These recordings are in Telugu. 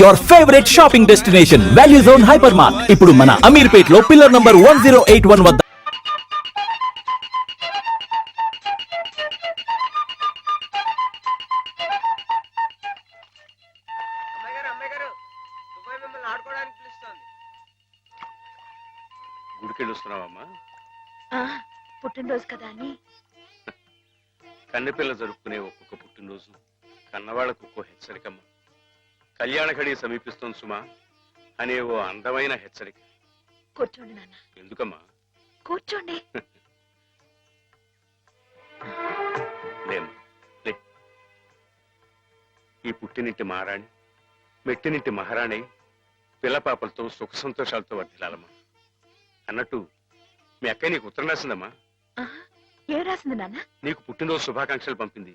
Your favourite shopping destination value zone hyper mart ఇప్పుడు మన అమీర్పేట్లో pillar number one zero eight one వద్ద అమ్మాయి గారు అమ్మాయి గారు దుబాయ్ మిమ్మల్ని ఆడుకోవడానికి పిలుస్తోంది. గుడికెళ్ళి వస్తున్నావమ్మా ఆ, పుట్టినరోజు కదా అని. కన్నెపిల్ల జరుపుకునే ఒక్కొక్క పుట్టినరోజు కన్నవాళ్ళకు ఒక్కో హెచ్చరికమ్మ. కళ్యాణ ఘడి సమీపిస్తోంది సుమా అనే ఓ అందమైన హెచ్చరిక. కూర్చోండి నాన్న. ఎందుకమ్మా? కూర్చోండి. లేమ్మా లే. ఈ పుట్టినింటి మహారాణి మెట్టినింటి మహారాణి పిల్లపాపలతో సుఖ సంతోషాలతో వర్ధిల్లాలమ్మా. అన్నట్టు మీ అక్కయ్య నీకు ఉత్తరం రాసిందమ్మా? ఏం రాసింది నాన్న? నీకు పుట్టినరోజు శుభాకాంక్షలు పంపింది.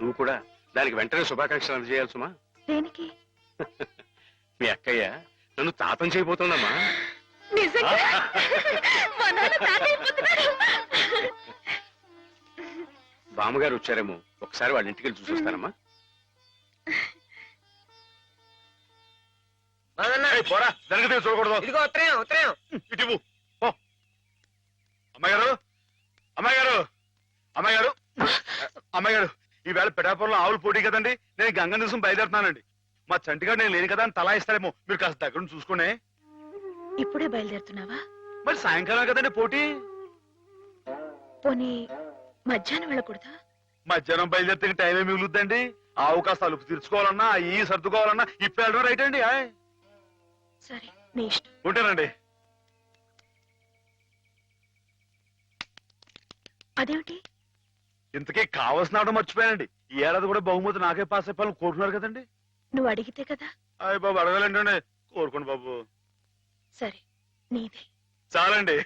నువ్వు కూడా దానికి వెంటనే శుభాకాంక్షలు అందజేయాలి సుమా. దేనికి? మీ అక్కయ్య నన్ను తాతం చేయబోతోందమ్మా. నిజంగా? మా నాన్న తాతయ్య అయిపోతున్నాడు. బామ్మగారు వచ్చారేమో. ఒకసారి వాళ్ళ ఇంటికి వెళ్ళి చూసొస్తానమ్మా మాదన్న పోరా. జరగదు చూడకూడదు. ఇదిగో ఉత్తరం ఉత్తరం. ఇటు ఇవ్వు. పో. అమ్మాయి గారు అమ్మాయి గారు అమ్మాయి గారు అమ్మాయి గారు ఈవేళ పిఠాపురంలో ఆవులు పోటీ కదండి? నేను గంగ దివసం బయలుదేరుతున్నానండి. మా చంటిగాడు నేను లేని కదా అని తలా ఇస్తారేమో మీరు కాస్త దగ్గర నుండి చూసుకోండి. ఇప్పుడే బయలుదేరుతున్నావా? మరి సాయంకాలం కదండి పోటీ? పోనీ మధ్యాహ్నం వెళ్ళకూడదా? మధ్యాహ్నం బయలుదేరితే టైం ఏమి మిగులుద్దండి. ఆవు కాస్త అలుపు తీర్చుకోవాలన్నా ఈ సర్దుకోవాలన్నా ఇప్పుడు వెళ్ళడం రైట్ అండి. సరే నీ ఇష్టం. ఉంటానండి. అదేమిటి? ఇంతకీ కావాల్సిన ఆవిడ మర్చిపోయానండి. ఈ ఏడాది కూడా బహుమతి నాకే పాస్ అయిపోవాలని కోరుకున్నారు కదండి. నువ్వు అడిగితే కదా. అయ్య బాబు అడగాలండి కోరుకోండి బాబు. సరే నీదే. చాలండి.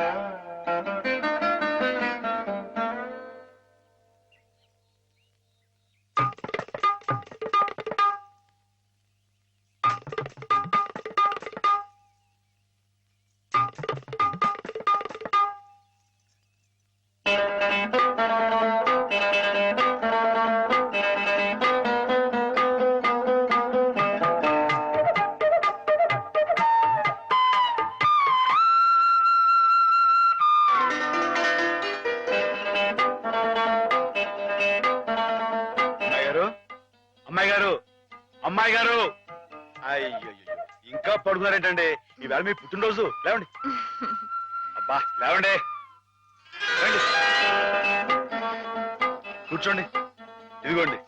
అమ్మాయి అయ్యో ఇంకా పడుకున్నారేంటండి? ఈవేళ మీ పుట్టినరోజు. లేవండి. అబ్బా లేవండి. రండి కూర్చోండి. ఇదిగోండి.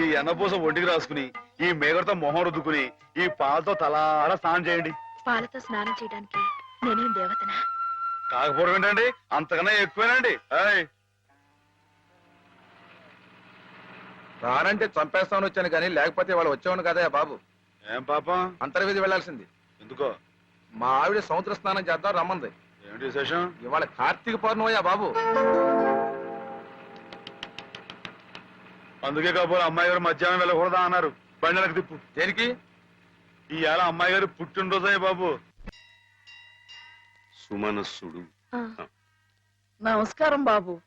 ఈ ఎన్నపూస ఒంటికి రాసుకుని ఈ మేగడతో మొహం రుద్దుకుని ఈ పాలతో తలారా స్నానం చేయండి. పాలతో స్నానం చేయడానికి నేనేం దేవతనా? కాకపోవడం ఏంటండి? అంతకన్నా ఎక్కువేనండి. రానంటే చంపేస్తామని వచ్చాను కానీ లేకపోతే వాళ్ళు వచ్చేవాడు కదా బాబు. ఏం పాపం? అంతర్వేది వెళ్ళాల్సింది ఎందుకో? మా ఆవిడ సముద్ర స్నానం చేద్దాం రమ్మంది. ఏమిటి విశేషం? ఇవాళ కార్తీక పౌర్ణమయ్యా బాబు. అందుకే కాబోలు అమ్మాయి గారు మధ్యాహ్నం వెళ్ళకూడదా అన్నారు. బండలకు తిప్పు. దేనికి? ఈ ఏళ అమ్మాయి గారు పుట్టినరోజే బాబు. సుమనస్సుడు. నమస్కారం బాబు.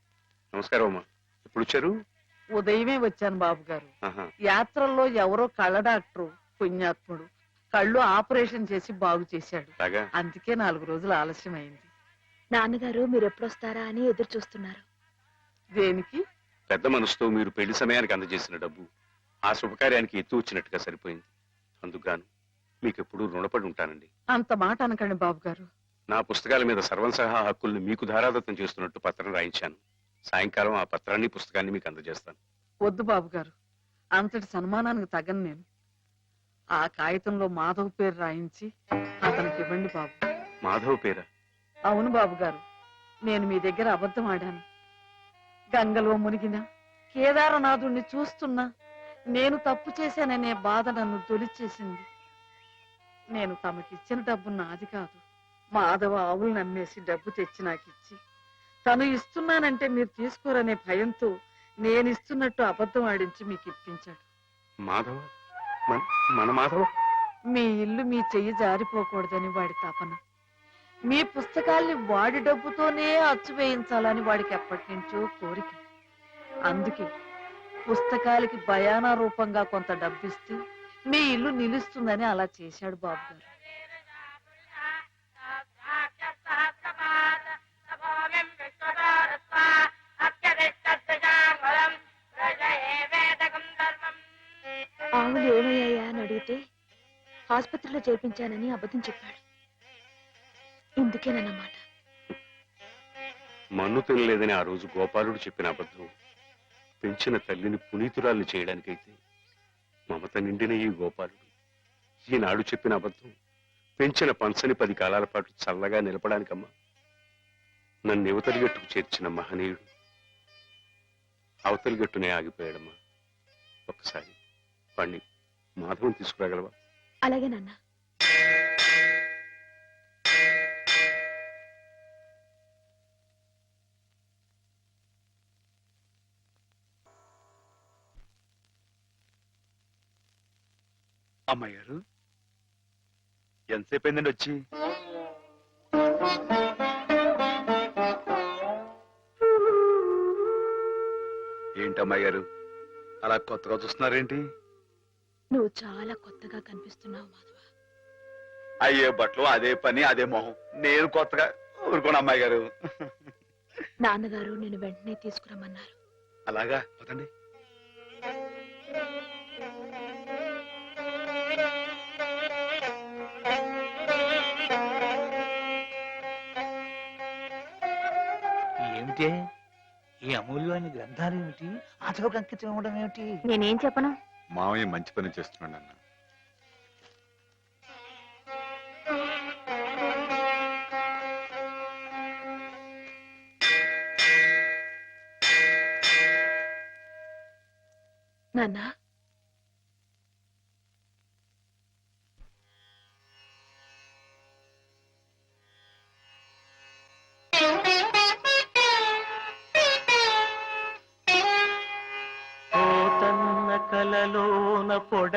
నమస్కారం అమ్మా. ఎప్పుడు వచ్చారు? ఉదయమే వచ్చాను బాబు గారు ఆహా. యాత్రల్లో ఎవరో కళ్ళ డాక్టరు. పుణ్యాత్ముడు. కళ్ళు ఆపరేషన్ చేసి బాగు చేశాడు. అలాగా అందుకే నాలుగు రోజులు ఆలస్యమైంది. నాన్నగారు మీరు ఎప్పుడొస్తారా అని ఎదురు చూస్తున్నారు. దేనికి? పెద్ద మనసుతో మీరు పెళ్ళి సమయానికి అందజేసిన డబ్బు ఆ శుభకార్యానికి ఎత్తు వచ్చినట్టుగా సరిపోయింది. అందుకుగాను మీకు ఎప్పుడూ రుణపడి ఉంటానండి. అంత మాట అనకండి బాబు గారు నా పుస్తకాల మీద సర్వం సహా హక్కుల్ని మీకు ధారాదత్తం చేస్తున్నట్టు పత్రం రాయించాను. సాయంకాలం ఆ పత్రాన్ని పుస్తకాన్ని మీకు అందజేస్తాను. వద్దు బాబు గారు అంతటి సన్మానానికి తగను నేను. ఆ కాగితంలో మాధవ్ పేరు రాయించి అతనికి ఇవ్వండి బాబు. మాధవ్ పేరా? అవును బాబు గారు. నేను మీ దగ్గర అబద్ధం ఆడాను. గంగలో మునిగిన కేదారనాథుణ్ణి చూస్తున్నా నేను తప్పు చేశాననే బాధ నన్ను తొలిచేసింది నేను తమకిచ్చిన డబ్బు నాది కాదు. మాధవ ఆవులు నమ్మేసి డబ్బు తెచ్చి నాకిచ్చి తను ఇస్తున్నానంటే మీరు తీసుకోరనే భయంతో నేను ఇస్తున్నట్టు అబద్ధం ఆడించి మీకు ఇప్పించాడు మాధవ? మన మీ ఇల్లు మీ చెయ్యి జారిపోకూడదని వాడి తపన. మీ పుస్తకాల్ని వాడి డబ్బుతోనే అచ్చు వేయించాలని వాడికి ఎప్పటి నుంచో కోరిక. అందుకే పుస్తకాలకి భయానా రూపంగా కొంత డబ్బిస్తే మీ ఇల్లు నిలుస్తుందని అలా చేశాడు బాబు గారు ఆసుపత్రిలో చేర్పించానని అబద్ధం చెప్పాడు. ఇందుకేనన్నమాట మన్ను తినలేదని ఆ రోజు గోపాలుడు చెప్పిన అబద్ధం పెంచిన తల్లిని పునీతురాల్ని చేయడానికైతే మమత నిండిన ఈ గోపాలుడు ఈనాడు చెప్పిన అబద్ధం పెంచిన పంచని పది కాలాల పాటు చల్లగా నిలపడానికమ్మా. నన్ను యువతలిగట్టుకు చేర్చిన మహనీయుడు అవతలి గట్టునే ఆగిపోయాడమ్మా. ఒక్కసారి పండి మాధవం తీసుకురాగలవా? అలాగే నాన్న. అమ్మాయి గారు ఎంతసేపు అయిందండి వచ్చి? ఏంటి అమ్మాయి గారు అలా కొత్తగా చూస్తున్నారేంటి నువ్వు చాలా కొత్తగా కనిపిస్తున్నావు మాధవ. అయ్యే బట్టలు అదే పని అదే మొహం. నేను కొత్తగా ఊరుకోను అమ్మాయి గారు. నాన్నగారు నేను వెంటనే తీసుకురమ్మన్నారు. అలాగా? పదండి ఏమిటే? ఈ అమూల్యమైన గ్రంథాలు ఏమిటి? అతలకు అంకితం ఇవ్వడం ఏమిటి? నేనేం చెప్పను? మావయ్య మంచి పని చేస్తున్నాడు అన్న. నాన్న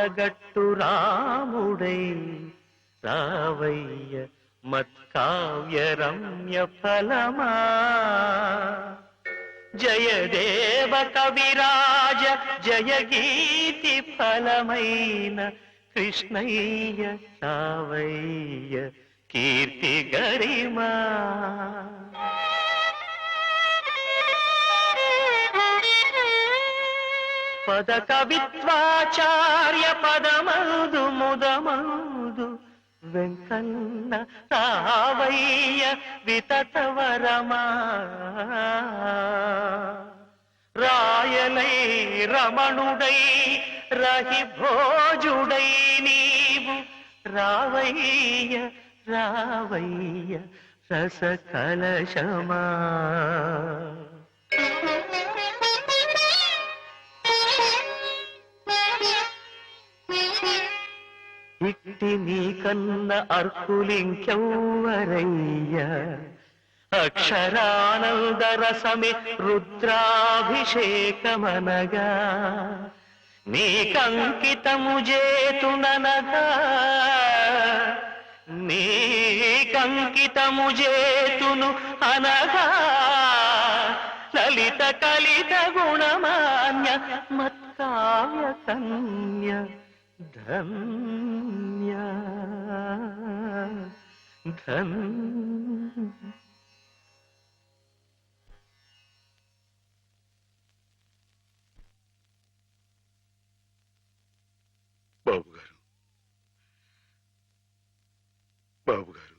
పొడగట్టు రాముడై. రావయ్య మత్కావ్య రమ్య ఫలమా. జయదేవ కవిరాజ జయ గీతి ఫలమైన కృష్ణయ్య రావయ్య కీర్తి గరిమా. పద కవిత్వాచార్య పదమౌదు ముదమౌదు వెంకన్న రావయ్య వితతవరమా? రాయలై రమణుడై రహి భోజుడై నీవు రావయ్య రావయ్య రస కలశమా ఇట్టి నీకన్న అర్కులింకెవ్వరయ్య? అక్షరానందరసమి రుద్రాభిషేకమనగా. నీకంకితము చేతుననగా. నీకంకితము చేతును అనగా. లలిత కలిత గుణమాన్య మత్కావ్య కన్య. ధన్య. ధన్. బాబు గారు బాబు గారు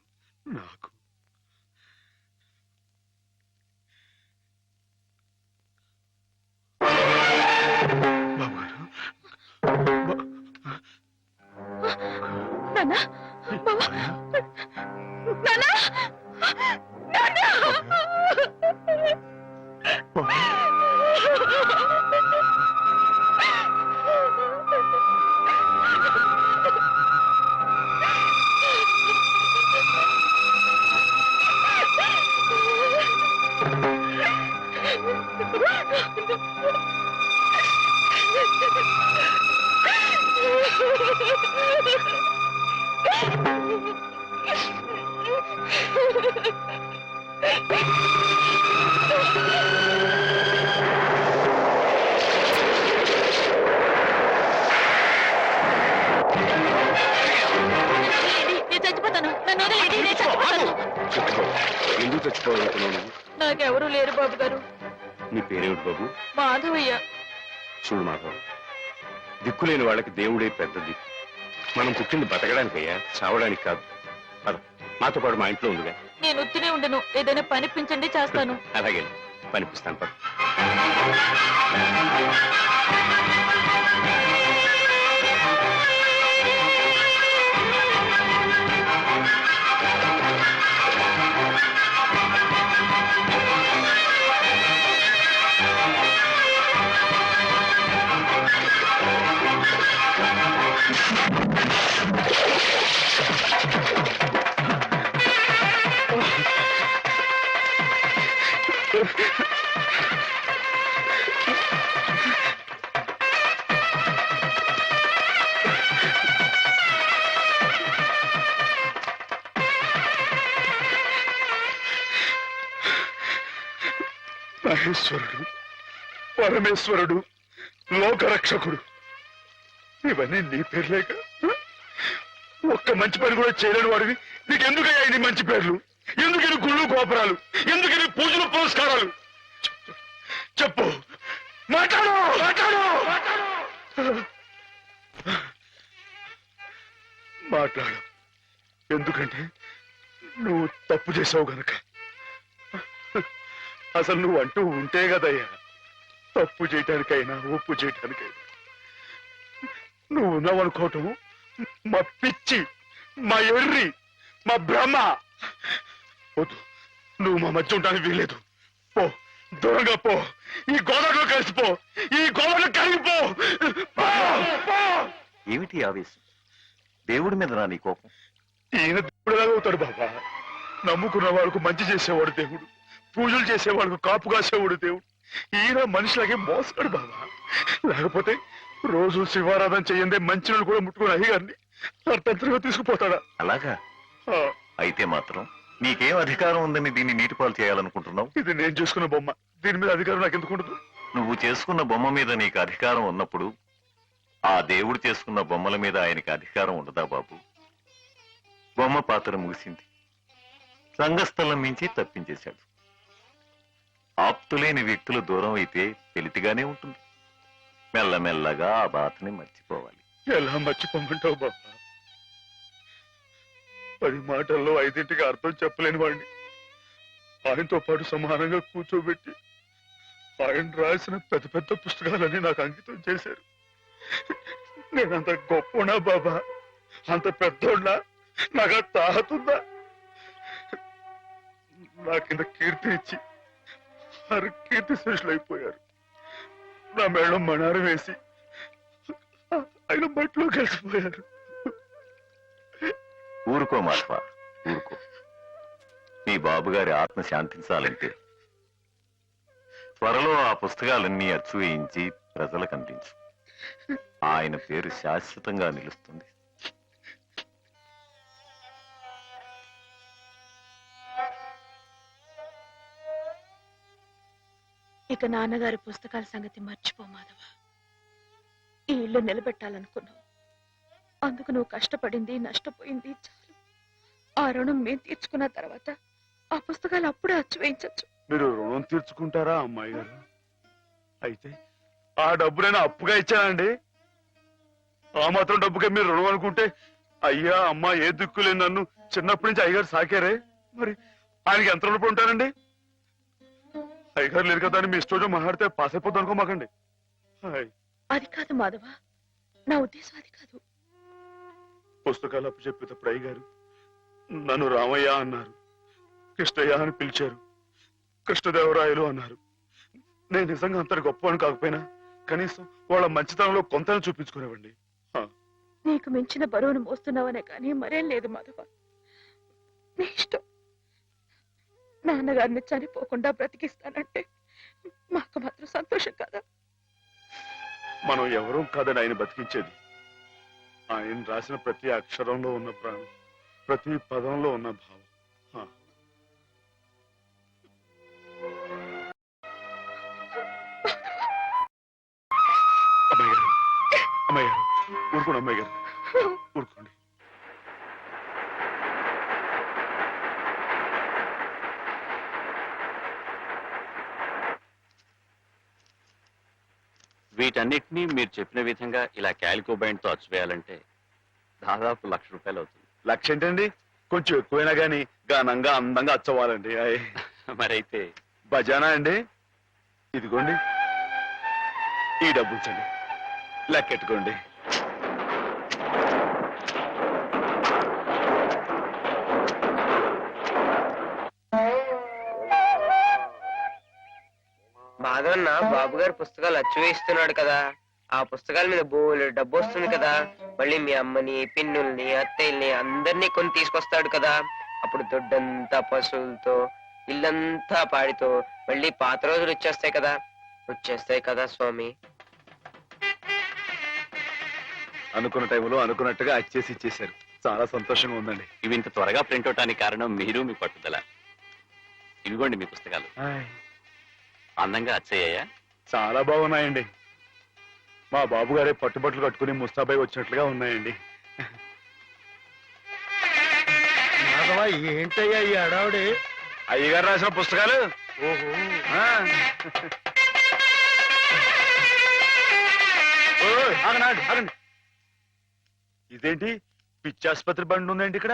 నాకు నాకెవరూ లేరు బాబు గారు. నీ పేరేమిటి బాబు? మాధవయ్య. చూడు మాధవ్ దిక్కులేని వాళ్ళకి దేవుడే పెద్ద దిక్కు. మనం పుట్టింది బతకడానికయ్యా చావడానికి కాదు. పద మాతో పాటు మా ఇంట్లో ఉందిగా నేను ఉత్తినే ఉండను ఏదైనా పనిపించండి చేస్తాను. అలాగే పనిపిస్తాను పద. మహేశ్వరుడు పరమేశ్వరుడు లోకరక్షకుడు. ఇవన్నీ నీ పేర్లేక? ఒక్క మంచి పని కూడా చేయలేని వాడివి. నీకెందుకయ్యా ఇది మంచి పేర్లు? ఎందుకని గుళ్ళు గోపురాలు? ఎందుకని పూజలు పురస్కారాలు? చెప్పు. చెప్పు. మాట్లాడు! మాట్లాడు! మాట్లాడు. ఎందుకంటే నువ్వు తప్పు చేసావు గనక. అసలు నువ్వు అంటూ ఉంటే కదయ్యా. తప్పు చేయటానికైనా ఒప్పు చేయటానికైనా. నువ్వు ఉన్నావు అనుకోవటం మా పిచ్చి మా ఎర్రి మా భ్రమ. వద్దు నువ్వు మా మధ్య ఉండడానికి వీల్లేదు. పో దూరంగా పో. ఈ గోదావరిలో కలిసిపో. ఈ గోదావరిలో కలిగిపో. ఏమిటి ఆవేశం? దేవుడి మీద నా నీ కోపం. ఈయన దేవుడులాగా అవుతాడు బాబా. నమ్ముకున్న వాళ్ళకు మంచి చేసేవాడు దేవుడు. పూజలు చేసేవాళ్ళకు కాపు కాసేవాడు దేవుడు. ఈయన మనిషిలాగే మోసాడు బాబా. లేకపోతే రోజు శివారాధన చెయ్యందే మంచి కూడా ముట్టుకుని అయ్యగారిని అర్థంతరంగా తీసుకుపోతాడా? అలాగా? ఆ, అయితే మాత్రం నీకేం అధికారం ఉందని దీన్ని నీటిపాలు చేయాలనుకుంటున్నావు? ఇది నేను చేసుకున్న బొమ్మ. దీని మీద అధికారం నాకు ఎందుకు ఉండదు నువ్వు చేసుకున్న బొమ్మ మీద నీకు అధికారం ఉన్నప్పుడు ఆ దేవుడు చేసుకున్న బొమ్మల మీద ఆయనకి అధికారం ఉండదా బాబు? బొమ్మ పాత్ర ముగిసింది. రంగస్థలం మించి తప్పించేశాడు. ఆప్తులేని వ్యక్తులు దూరం అయితే తెలితిగానే ఉంటుంది. మెల్లమెల్లగా ఆ బాధని మర్చిపోవాలి. ఎలా మర్చిపోమంటావు బాబా? పది మాటల్లో ఐదింటికి అర్థం చెప్పలేని వాడిని ఆయనతో పాటు సమానంగా కూర్చోబెట్టి ఆయన రాసిన పెద్ద పెద్ద పుస్తకాలన్నీ నాకు అంకితం చేశారు. నేనంత గొప్పనా బాబా? అంత పెద్దోడా నాకు ఆ తాహతుందా? ఇంత కీర్తి ఇచ్చి వారు కీర్తి శేషులు అయిపోయారు. నా మేడం మణారం వేసి ఆయన బట్టలో కలిసిపోయారు. ఊరుకో మాధవ ఊరుకో. నీ బాబుగారి ఆత్మ శాంతించాలంటే త్వరలో ఆ పుస్తకాలన్నీ అచ్చు వేయించి ప్రజలకు అందించు. ఆయన పేరు శాశ్వతంగా నిలుస్తుంది. ఇక నాన్నగారి పుస్తకాల సంగతి మర్చిపో మాధవ. ఈ ఇల్లు నిలబెట్టాలనుకున్నావు. అందుకు నువ్వు కష్టపడింది నష్టపోయింది చాలు. ఆ రుణం మేము తీర్చుకున్న తర్వాత ఆ పుస్తకాలు అప్పుడే అచ్చు వేయించచ్చు. మీరు రుణం తీర్చుకుంటారా అమ్మాయి గారు? అయితే ఆ డబ్బు నేను అప్పుగా ఇచ్చానండి. ఆ మాత్రం డబ్బుకే మీరు రుణం అనుకుంటే అయ్యా అమ్మా ఏ దిక్కులే నన్ను చిన్నప్పటి నుంచి అయ్యగారు సాకారే. మరి ఆయనకి ఎంత రుణపడి ఉంటారండి? అయ్యగారు లేరు కదా అని మీ ఇష్టం మాట్లాడితే పాస్ అయిపోద్ది అనుకోమాకండి. అది కాదు మాధవ. నా ఉద్దేశం అది కాదు. పుస్తకాలు అప్పు చెప్పేటప్పుడు అయ్యగారు నన్ను రామయ్య అన్నారు కృష్ణయ్య అని పిలిచారు కృష్ణదేవరాయలు అన్నారు. నేను నిజంగా అంత గొప్పవాడిని కాకపోయినా కనీసం వాళ్ళ మంచితనంలో కొంతని చూపించుకునేవండి నీకు మించిన బరువును మోస్తున్నావనే కానీ మరేం లేదు మాధవ. నీ ఇష్టం. నాన్నగారిని చనిపోకుండా బ్రతికిస్తానంటే మాకు మాత్రం సంతోషం కదా. మనం ఎవరూ కాదని ఆయన బతికించేది ఆయన రాసిన ప్రతి అక్షరంలో ఉన్న ప్రాణం ప్రతి పదంలో ఉన్న భావం. అమ్మాయి గారు అమ్మాయి గారు ఊరుకోండి అమ్మాయి గారు ఊరుకోండి. వీటన్నిటినీ మీరు చెప్పిన విధంగా ఇలా క్యాలికో బైండ్తో అచ్చువేయాలంటే దాదాపు లక్ష రూపాయలు అవుతుంది. లక్ష ఏంటండి? కొంచెం ఎక్కువైనా గానీ ఘనంగా అందంగా అచ్చవ్వాలండి. మరైతే బజానా అండి? ఇదిగోండి. ఈ డబ్బు ఉంచండి లెక్కెట్టుకోండి. బాబు గారు పుస్తకాలు అచ్చు వేస్తున్నాడు కదా. ఆ పుస్తకాల మీద బోలు డబ్బు వస్తుంది కదా. మళ్ళీ మీ అమ్మని పిన్నుల్ని అత్తయ్యల్ని అందరినీ కొని తీసుకొస్తాడు కదా. అప్పుడు దొడ్డంతా పశువులతో ఇల్లంతా పాడితో మళ్ళీ పాత రోజులు వచ్చేస్తాయి కదా. వచ్చేస్తాయి కదా స్వామి. అనుకున్న టైంలో అనుకున్నట్టుగా అచ్చేసి ఇచ్చేశారు. చాలా సంతోషంగా ఉందండి. ఇవి ఇంత త్వరగా ప్రింట్ అవటానికి కారణం మీరు మీ పట్టుదల. ఇవిగోండి మీ పుస్తకాలు. అందంగా అచ్చయ్యాయా? చాలా బాగున్నాయండి. మా బాబు గారే పట్టుబట్టలు కట్టుకుని ముస్తాబాయ్ వచ్చినట్లుగా ఉన్నాయండి. ఏంటయ్యా ఈ అడావుడి అయ్యగారు రాసిన పుస్తకాలు? ఓహో. ఆ. ఓయ్, ఆగండి, ఆగండి, ఆగండి. ఇదేంటి? పిచ్చాసుపత్రి బండి ఉందండి ఇక్కడ?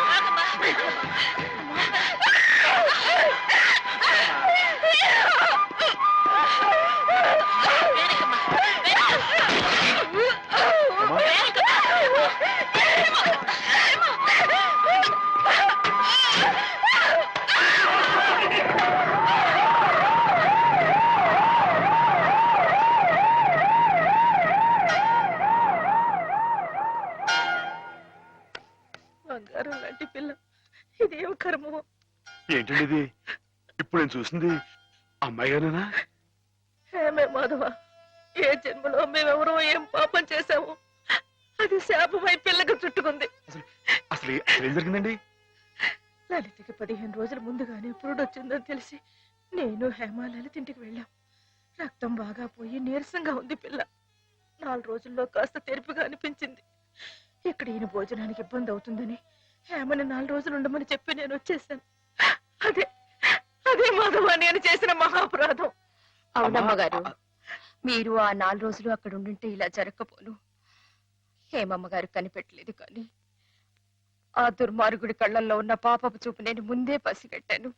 నేను చూసింది అమ్మాయి గారేనా ఏమే మాధవ ఏ జన్మలో మేమెవరో ఏం పాపం చేశాము అది శాపమై పిల్లకు చుట్టుకుంది. అసలు ఏ- అసలు ఏం జరిగిందండి? లలితకి పదిహేను రోజుల ముందుగానే పురుడు వచ్చిందని తెలిసి నేను హేమ లలిత ఇంటికి వెళ్ళాం. రక్తం బాగా పోయి నీరసంగా ఉంది పిల్ల. నాలుగు రోజుల్లో కాస్త తెరిపిగా అనిపించింది. ఇక్కడ ఈయన భోజనానికి ఇబ్బంది అవుతుందని హేమని నాలుగు రోజులు ఉండమని చెప్పి నేను వచ్చేసాను. అదే అదే మాధవ నేను చేసిన మహాపరాధం. అవునమ్మ గారు మీరు ఆ నాలుగు రోజులు అక్కడ ఉండుంటే ఇలా జరగకపోను. హేమమ్మ గారు కనిపెట్టలేదు కానీ ఆ దుర్మార్గుడి కళ్ళల్లో ఉన్న పాపపు చూపు నేను ముందే పసిగట్టాను.